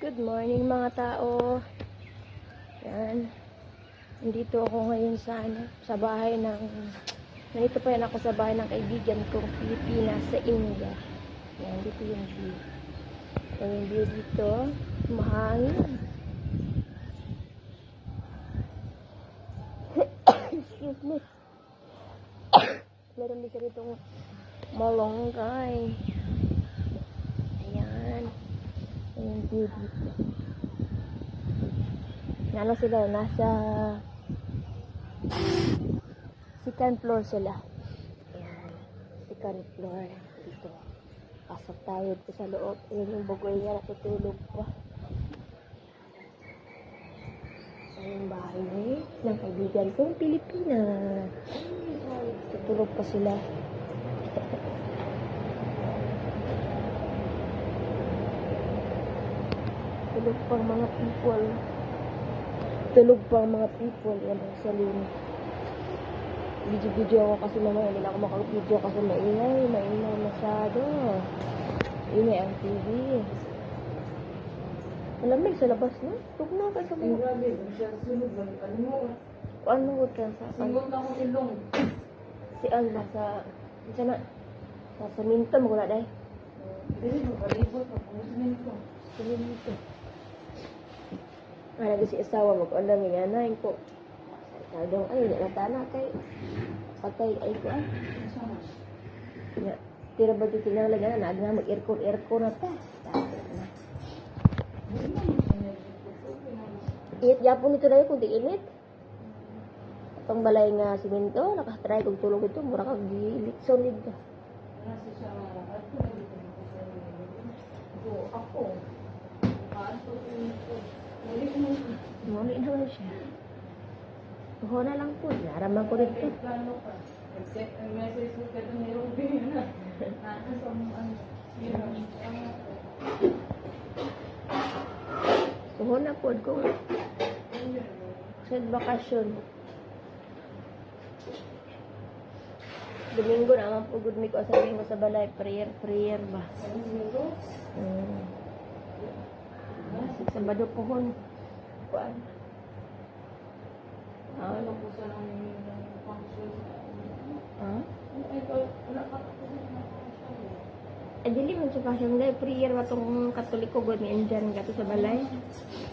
Good morning mga tao. Yan. Nandito ako ngayon sa ano, sa bahay ng Nandito pa yan ako sa bahay ng kaibigan kong Pilipinas sa India. Yan, dito yung view. Yan yung view dito. Mahangin. Excuse me. Meron din rito malonggay. Ayan. Ayan dito. Ano sila? Nasa second floor sila. Ayan. Second floor. Dito. Pasok tayo dito sa loob. Ayan yung bugoy niya. Natutulog pa. Ayan yung bahay ng kaibigan kong Pilipina. Tutulog pa sila. Tulog pang mga people. Tulog pang mga people. Yan ang salon. Video-video ako kasi mamaya hindi na ako makapag-video kasi maingay. Maingay masyado. Ingay ang TV. Malamig sa labas, no? Tugnaw ka sa mga... grabe, siya sunod ba? Ano mo? Ano ko ka sa... Sunod na akong ilong. Si Alma sa... Sa na... Sa saminto mo na dahil. Dili mo palibot ako muslim ko. Saminto. Ano si asawa mo? Kung nga na ko. Sa dong ay, natana kay... Patay ay ko ay. Nga, tira ba dito na lang na nga mag-aircon, aircon na ta. Iit yapon ito na yun, kundi init. Itong balay nga siminto, nakatry kong tulog ito, mura kang ko na dito ako sa Go ako. Muli naman siya. Tuho na lang po, naraman ko rin ka. Nag-check ang message mo ka doon Ruby na. Nasa sa mga ano. Ang Tuho na po, ko. Sa bakasyon. Domingo na naman po, good me ko sabihin ko sa balay, prayer, prayer ba? Hmm. Sabado po hon. Kuan. Ah, Ano po sa nang function? ah? Ay, po dili man siya pasyang dahil prayer ba tong katoliko god ni Indian gato sa balay.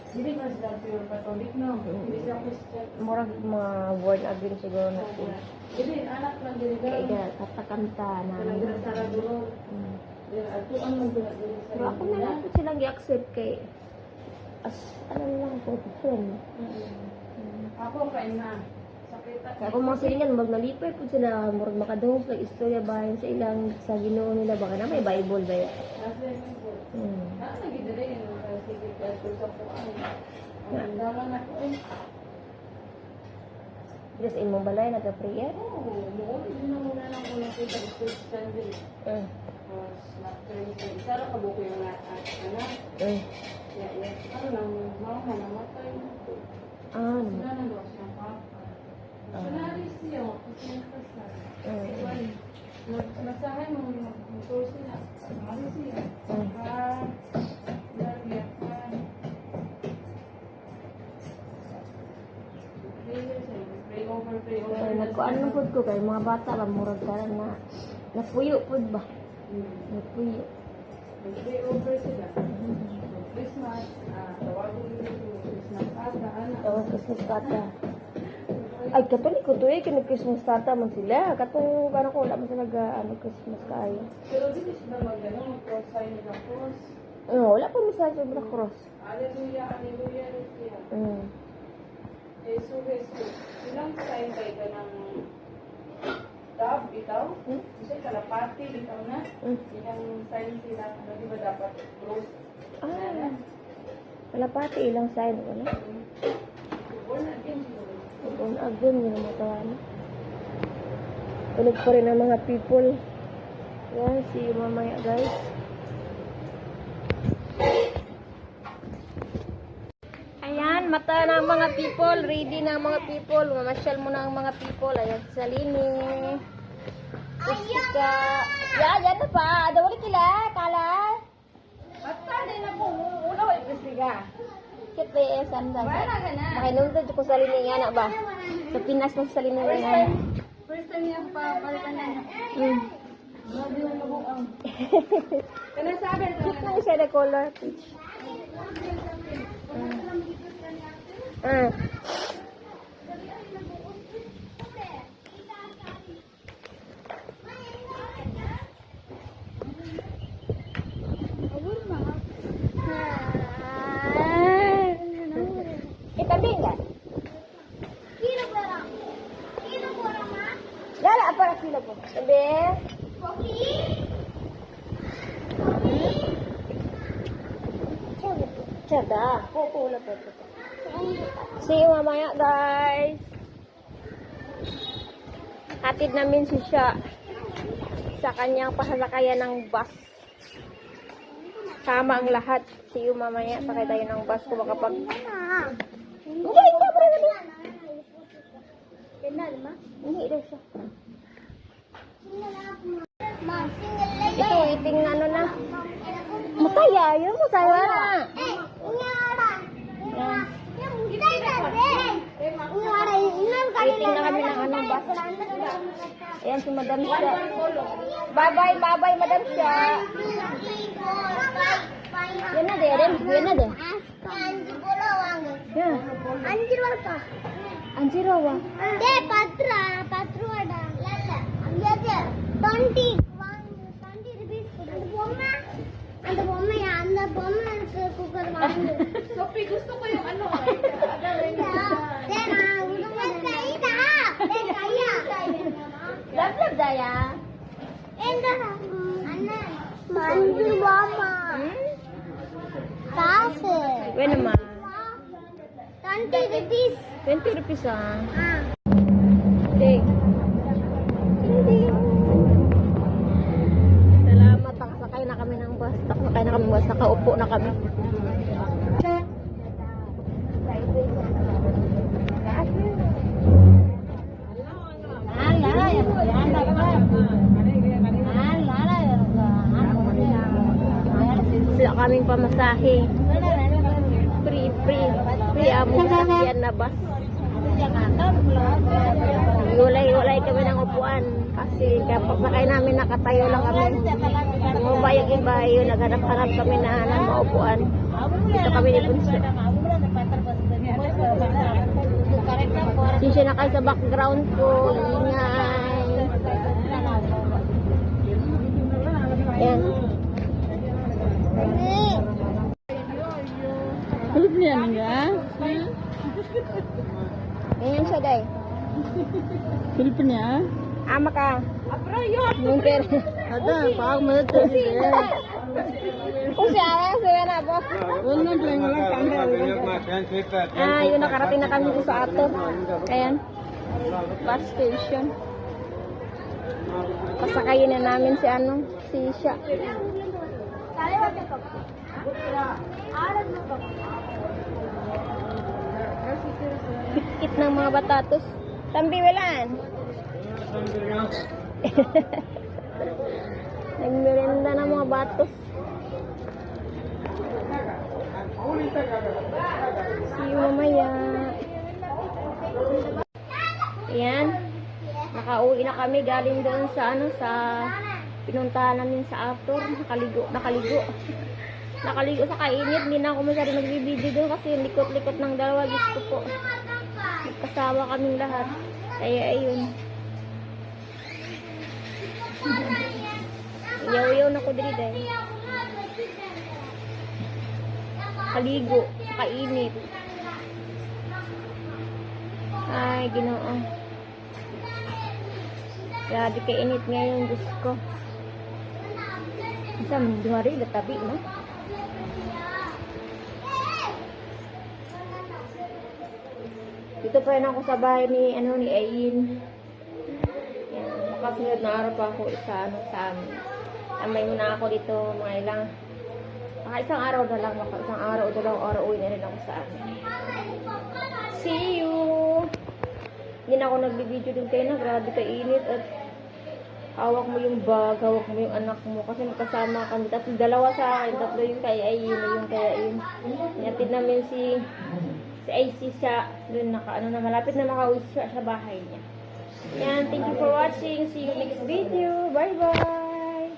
Hindi na sila pure Catholic na. Hindi sila Christian. Murag mga word again siguro na siya. Hindi, anak lang Kaya ka. ga katakanta na. Talaga sa raduro. Hmm. Ako ang nagdala din sa Pero ako na lang po silang i-accept kay as ano lang po friend. Ako kain na. Kaya kung mga silingan, mag nalipay po sila, murag makadungos ng istorya bayan sa ilang sa ginoo nila. Baka na may Bible ba yan? Hmm. Yun. Ang ang eh. Dito sa imong balay, nagka-prayer? Oo, noon, hindi na muna lang ko nakita sa Christian din. Mm. Tapos, na-Christian. Sara ka buko yung na- ah, anak. Mm. Ya, ya. Ano lang, mama, namatay na po. Ah, Sila naman. na daw siyang papa. Ah. Sinari siya, kasi kasal. Mm. Nagsahay mo mag-motor sila. Sinari siya. Ah, ka. Siya. Nagkuan na po ko kay mga bata ba, murag ka na napuyo po ba? Napuyo. Pray over sila. Christmas, ah, tawagin nila yung Christmas ata, anak. Tapos Christmas tata. Ay, katolik ko to eh, kini Christmas tata man sila. Katong, kano ko, wala man sila nag, ano, Christmas kaayo. Pero dito sila mag-ano, mag-cross sign nila cross. Oo, wala pa misal sa Black Cross. Hallelujah, hallelujah, hallelujah. Mm. Jesus, Jesus. Ilang sign kayo ka ng tab, bitaw? Hmm? Kasi kalapati, bitaw na. Mm. Ilang sign sila. Ano, di ba dapat cross? Ah, wala pati ilang sign, wala. Born again siguro. Kung agun, yun ang matawa na. Tulog pa rin ang mga people. Yan, see you mamaya guys. Ayan, mata na ang mga people. Ready na ang mga people. Mamasyal mo na ang mga people. Ayan, Salini. Pusika. Ya, yan na pa. Ada wala kila. Kala. At tali na po, una ay kasi Ga. Kit ba yung saan ba? Wala ka na. Ko sa liningan na ba? Sa Pinas mo sa First liningan. time, first time niya papalitan na. Mm. Grabe yung mabuang. Kaya sabi, Cute na siya na color peach. Mm. Mm. Itabi enggak? Lala, apa nak sila po? Tabi. Cada. Pupula po ito. See you mamaya, guys. Hatid namin si Sha sa kanyang pasasakayan ng bus. Sama ang lahat. See you mamaya. Sakay tayo ng bus kung makapag... Hindi, hindi. Para na Hindi daw siya. Ito, iting ano na. Mataya, yun mo Ayan si Madam Sha. Bye-bye, bye-bye, Madam Sha. Yan na de, Rem. Yan na de. அஞ்சு ரூபாய்க்கா அஞ்சு ரூபாவா டே பத்து ரூபா பத்து ரூபாடா twenty twenty rupees அந்த பொம்மை அந்த பொம்மை அந்த பொம்மை இருக்கிற குக்கர் வாங்கி rupees. 20 rupees ah. Ah. Take. Salamat, nakasakay na kami ng bus. Nakasakay na kami ng bus. Nakaupo na kami. Wala kaming pamasahe. Free, free. Free amo sasakyan na bus. Ulay-ulay kami ng upuan. Kasi kapag sakay namin nakatayo lang kami. Bumaba yung iba yun. Naghanap-hanap kami na ng maupuan. Dito kami ni Bunso. Siya na kayo sa background ko. Ingay. Yan. Kulip niya nga. Ganyan siya, day. Kulip niya. Ama ka. Mungkin. Ada, pag mo ito. Kung siya, siya na po. Wala na lang lang kanda. Ah, yun, nakarating na kami dito sa ato. Ayan. Bus station. Pasakayin na namin si ano, si Sha. Kit ng mga batatos. Tambi welan. Nagmerenda ng mga batos. See you mamaya. Ayan. Nakauwi na kami galing doon sa ano sa pinuntahan namin sa Ator. Nakaligo, nakaligo. nakaligo sa kainit. Hindi na ako masyado nagbibideo doon kasi likot-likot ng dalawa. Gusto po. Magkasama kaming lahat. Kaya ayun. Yaw-yaw na ko diri dahil. Kaligo, kainit. Ay, ginoo. Grabe ka init ngayon, Diyos ko. Isa, duwari, latabi, no? Dito pa rin ako sa bahay ni, ano, ni Ayin. Yan, makasunod na araw pa ako sa, ano, sa amin. Amay muna ako dito, mga ilang, mga isang araw na lang, mga isang araw o dalawang araw, uwi na rin ako sa amin. See you! Hindi na ako nagbibideo din kayo na, grabe ka init at hawak mo yung bag, hawak mo yung anak mo. Kasi magkasama kami. Tatlo, dalawa sa akin. Tatlo yung kay Ayun, yung kay Ayun. Inatid namin si si IC sa doon naka ano na malapit na makauwi siya sa bahay niya. Yan, thank you for watching. See you next video. Bye bye.